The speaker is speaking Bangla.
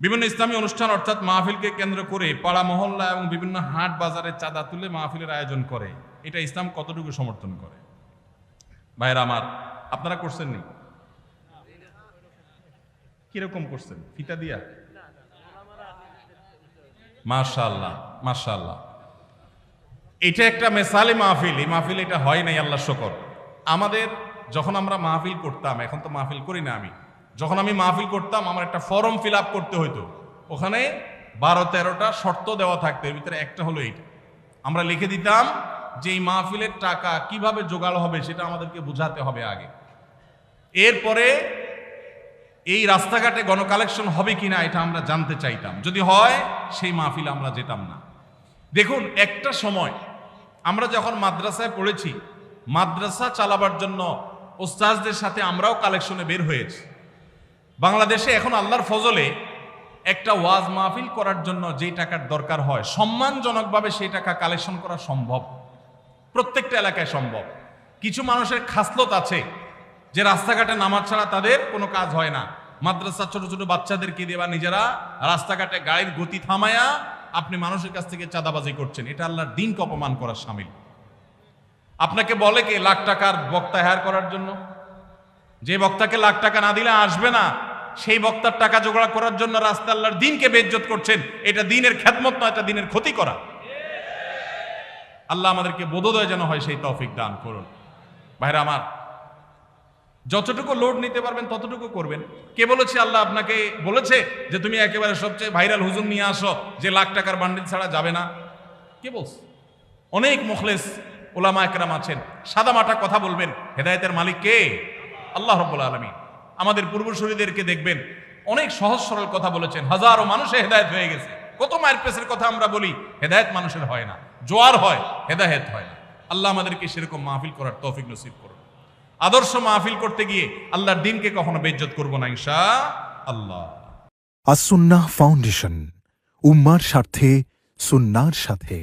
বিভিন্ন ইসলামী অনুষ্ঠান অর্থাৎ মাহফিলকে কেন্দ্র করে পাড়া মহল্লা এবং বিভিন্ন হাট বাজারে চাঁদা তুলে মাহফিলের আয়োজন করে। এটা ইসলাম কতটুকু সমর্থন করে? ভাইরা আমার, আপনারা করছেন নি? কীরকম করছেন? ফিতা দিয়া? মাশাল্লাহ মাশাল্লাহ এটা একটা মেসালি মাহফিল, এই মাহফিল এটা হয় নাই, আল্লাহ শকর। আমাদের, যখন আমরা মাহফিল করতাম, এখন তো মাহফিল করি না আমি। যখন আমি মাহফিল করতাম, আমার একটা ফর্ম ফিল আপ করতে হতো ওখানে বারো তেরোটা শর্ত দেওয়া থাকতো, এর ভিতরে একটা হলো এইটা। আমরা লিখে দিতাম যে এই মাহফিলের টাকা কীভাবে জোগাড় হবে সেটা আমাদেরকে বোঝাতে হবে আগে। এরপরে এই রাস্তাঘাটে গণকালেকশন হবে কিনা এটা আমরা জানতে চাইতাম। যদি হয়, সেই মাহফিল আমরা যেতাম না। দেখুন, একটা সময় আমরা যখন মাদ্রাসায় পড়েছি, মাদ্রাসা চালাবার জন্য ওস্তাজদের সাথে আমরাও কালেকশনে বের হয়েছি। বাংলাদেশে এখন আল্লাহর ফজলে একটা ওয়াজ মাহফিল করার জন্য যেই টাকার দরকার হয়, সম্মানজনকভাবে সেই টাকা কালেকশন করা সম্ভব। প্রত্যেকটা এলাকায় সম্ভব। কিছু মানুষের খাসলত আছে যে রাস্তাঘাটে নামাজ ছাড়া তাদের কোনো কাজ হয় না। মাদ্রাসা ছোট ছোট বাচ্চাদেরকে দিয়ে নিজেরা রাস্তাঘাটে গাড়ির গতি থামায়া আপনি মানুষের কাছ থেকে চাঁদাবাজি করছেন। এটা আল্লাহর দিনকে অপমান করার সামিল। আপনাকে বলে কি, লাখ টাকার বক্তা হায়ার করার জন্য? যে বক্তাকে লাখ টাকা না দিলে আসবে না। সেই বক্তার টাকা জোগাড় করার জন্য রাস্তা আল্লাহর দিনকে বেজ্জত করছেন। এটা দিনের খ্যাতমত নয়, এটা দিনের ক্ষতি করা। আল্লাহ আমাদেরকে বোধোদয় যেন হয় সেই তফিক দান করুন। ভাইরা আমার, যতটুকু লোড নিতে পারবেন ততটুকু করবেন। কে বলেছে? আল্লাহ আপনাকে বলেছে যে তুমি একেবারে সবচেয়ে ভাইরাল হুজুম নিয়ে আসো, যে লাখ টাকার বান্ডিল ছাড়া যাবে না। কে বলছে? অনেক মুখলেস ওলামা একরাম আছেন। সাদা মাটা কথা বলবেন। হেদায়েতের মালিক কে? আল্লাহ রব্বুল আলমী আমাদের পূর্বসূরীদেরকে দেখবেন, অনেক সহজ সরল কথা বলেছেন। হাজারো মানুষে হেদায়েত হয়ে গেছে। কত মায়ের পেসের কথা আমরা বলি, হেদায়েত মানুষের হয় না। জোয়ার হয়, হেদায়েত হয় না। আল্লাহ আমাদেরকে সেরকম মাহফিল করার তৌফিক নসিব করুন। আদর্শ মাহফিল করতে গিয়ে আল্লাহর দিনকে কখনো বেজ্জত করব না ইনশা আল্লাহ আসুন্নাহ ফাউন্ডেশন, উম্মার স্বার্থে, সুন্নার সাথে।